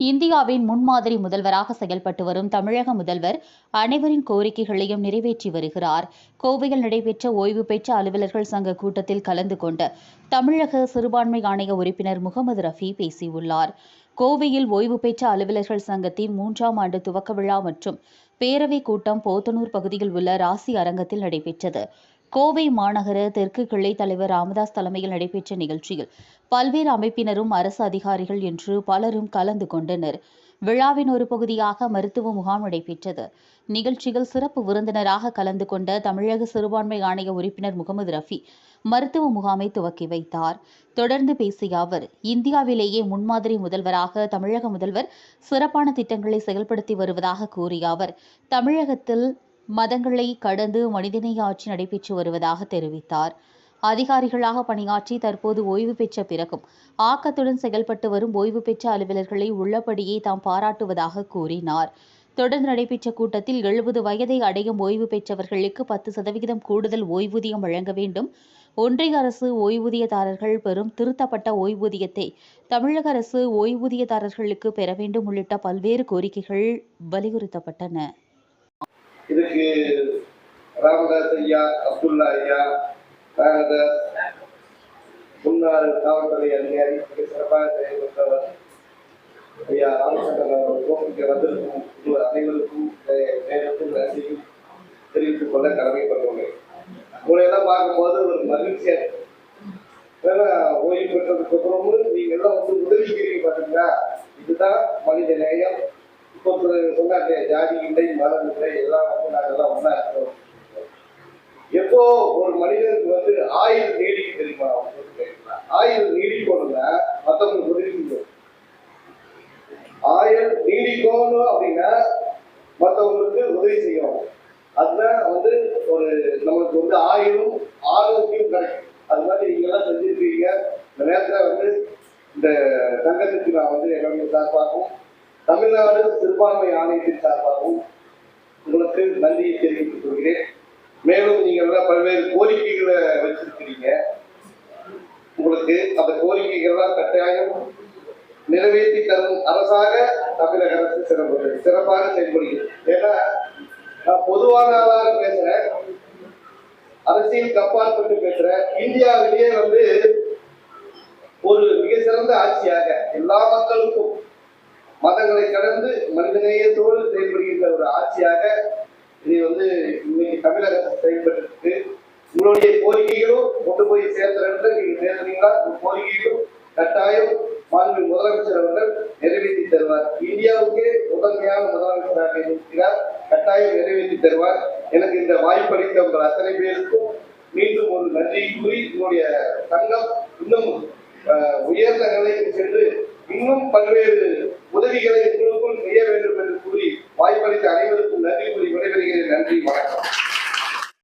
இந்தியாவின் முன்மாதிரி முதல்வராக செயல்பட்டு வரும் தமிழக முதல்வர் அனைவரின் கோரிக்கைகளையும் நிறைவேற்றி வருகிறார். கோவையில் நடைபெற்ற ஓய்வு பெற்ற அலுவலர்கள் சங்க கூட்டத்தில் கலந்து கொண்ட தமிழக சிறுபான்மை ஆணைய உறுப்பினர் முகமது ரஃபி பேசியுள்ளார். கோவையில் ஓய்வு பெற்ற அலுவலர்கள் சங்கத்தின் மூன்றாம் ஆண்டு துவக்க விழா மற்றும் பேரவைக் கூட்டம் போத்தனூர் பகுதியில் உள்ள ராசி அரங்கத்தில் நடைபெற்றது. கோவை மாநகர தெற்கு கிளை தலைவர் ராமதாஸ் தலைமையில் நடைபெற்ற நிகழ்ச்சியில் பல்வேறு அமைப்பினரும் அரசு அதிகாரிகள் என்று பலரும் கலந்து கொண்டனர். விழாவின் ஒரு பகுதியாக மருத்துவ முகாம் நடைபெற்றது. நிகழ்ச்சியில் சிறப்பு விருந்தினராக கலந்து கொண்ட தமிழக சிறுபான்மை ஆணைய உறுப்பினர் முகமது ரஃபி மருத்துவ முகாமை துவக்கி வைத்தார். தொடர்ந்து பேசிய அவர் இந்தியாவிலேயே முன்மாதிரி முதல்வராக தமிழக முதல்வர் சிறப்பான திட்டங்களை செயல்படுத்தி வருவதாக கூறிய அவர் தமிழகத்தில் மதங்களை கடந்து மனிதநேய ஆட்சி நடைபெற்று வருவதாக தெரிவித்தார். அதிகாரிகளாக பணியாற்றி தற்போது ஓய்வு பெற்ற பிறகும் ஆக்கத்துடன் செயல்பட்டு வரும் ஓய்வு பெற்ற அலுவலர்களை உள்ளபடியே தாம் பாராட்டுவதாக கூறினார். தொடர்ந்து நடைபெற்ற கூட்டத்தில் எழுபது வயதை அடையும் ஓய்வு பெற்றவர்களுக்கு பத்து சதவிகிதம் கூடுதல் ஓய்வூதியம் வழங்க வேண்டும். ஒன்றிய அரசு ஓய்வூதியதாரர்கள் பெறும் திருத்தப்பட்ட ஓய்வூதியத்தை தமிழக அரசு ஓய்வூதியதாரர்களுக்கு பெற வேண்டும் உள்ளிட்ட பல்வேறு கோரிக்கைகள் வலியுறுத்தப்பட்டன. இதுக்கு ராமதாஸ் ஐயா அப்துல்லா ஐயா ராமதாஸ் முன்னாள் காவல்துறை அதிகாரி மிக சிறப்பாக செயல்பட்டவர் ஐயா ராமச்சந்திரன் அவர்களுக்கும் இங்கே வந்திருக்கும் உங்கள் அனைவருக்கும் நேரத்தில் நன்றியும் தெரிவித்துக் கொள்ள கடமைப்பட்டுள்ளேன் உங்களையெல்லாம் பார்க்கும்போது ஒரு மகிழ்ச்சியாக இருக்கு. ஏன்னா ஓய்வு பெற்றதுக்கு அப்புறமும் நீங்க எல்லாம் வந்து உதவிக்கிறீங்க பாத்தீங்களா? இதுதான் மனித நேயம். இப்போ சொன்னாங்க ஜாதி இல்லை மதம் இல்லை எல்லாம் வந்து நாங்கெல்லாம் ஒன்றா இருக்கிறோம். எப்போ ஒரு மனிதனுக்கு வந்து ஆயுள் நீடிக்க தெரியுமா? ஆயுள் நீடிக்கணும்னா மற்றவங்களுக்கு உதவி செய்யணும் ஆயுள் நீடிக்கணும் அப்படின்னா மற்றவங்களுக்கு உதவி செய்யணும். அதுதான் வந்து ஒரு நம்மளுக்கு வந்து ஆயுளும் ஆரோக்கியம் கிடைக்கும். அது மாதிரி நீங்க எல்லாம் செஞ்சிருக்கீங்க. இந்த நேரத்தில் வந்து இந்த தங்கத்துக்கு நான் வந்து என்னுடைய சார்பாகவும் தமிழ்நாடு சிறுபான்மை ஆணையத்தின் சார்பாகவும் உங்களுக்கு நன்றியை தெரிவித்துக் கொள்கிறேன். மேலும் நீங்கள் எல்லாம் பல்வேறு கோரிக்கைகளை வச்சிருக்கிறீங்க. உங்களுக்கு அந்த கோரிக்கைகள்லாம் கட்டாயம் நிறைவேற்றி தரும் அரசாக தமிழக அரசு சிறப்பு சிறப்பாக செயல்படுகிறது. ஏன்னா நான் பொதுவானதாக பேசுறேன். அரசியல் கப்பாற்பட்டு பேசுறேன். இந்தியாவிலேயே வந்து ஒரு மிக சிறந்த ஆட்சியாக எல்லா மக்களுக்கும் மதங்களை கடந்து மனிதநேயத்தோடு செயல்படுகின்ற ஒரு ஆட்சியாக இது வந்து இன்னைக்கு தமிழகத்தில் செயல்பட்டு உங்களுடைய கோரிக்கைகளும் கொண்டு போய் சேர்த்தவர்கள் நீங்க சேர்ந்தீங்களா உங்க கோரிக்கைகளும் கட்டாயம் மாண்பு முதலமைச்சர் அவர்கள் நிறைவேற்றி தருவார். இந்தியாவுக்கே முதன்மையான முதலமைச்சராக இருக்கிறார் கட்டாயம் நிறைவேற்றி தருவார். எனக்கு இந்த வாய்ப்பளித்த உங்கள் அத்தனை பேருக்கும் மீண்டும் ஒரு நன்றி கூறி உங்களுடைய சங்கம் இன்னும் உயர்ந்த நிலைக்கு சென்று இன்னும் பல்வேறு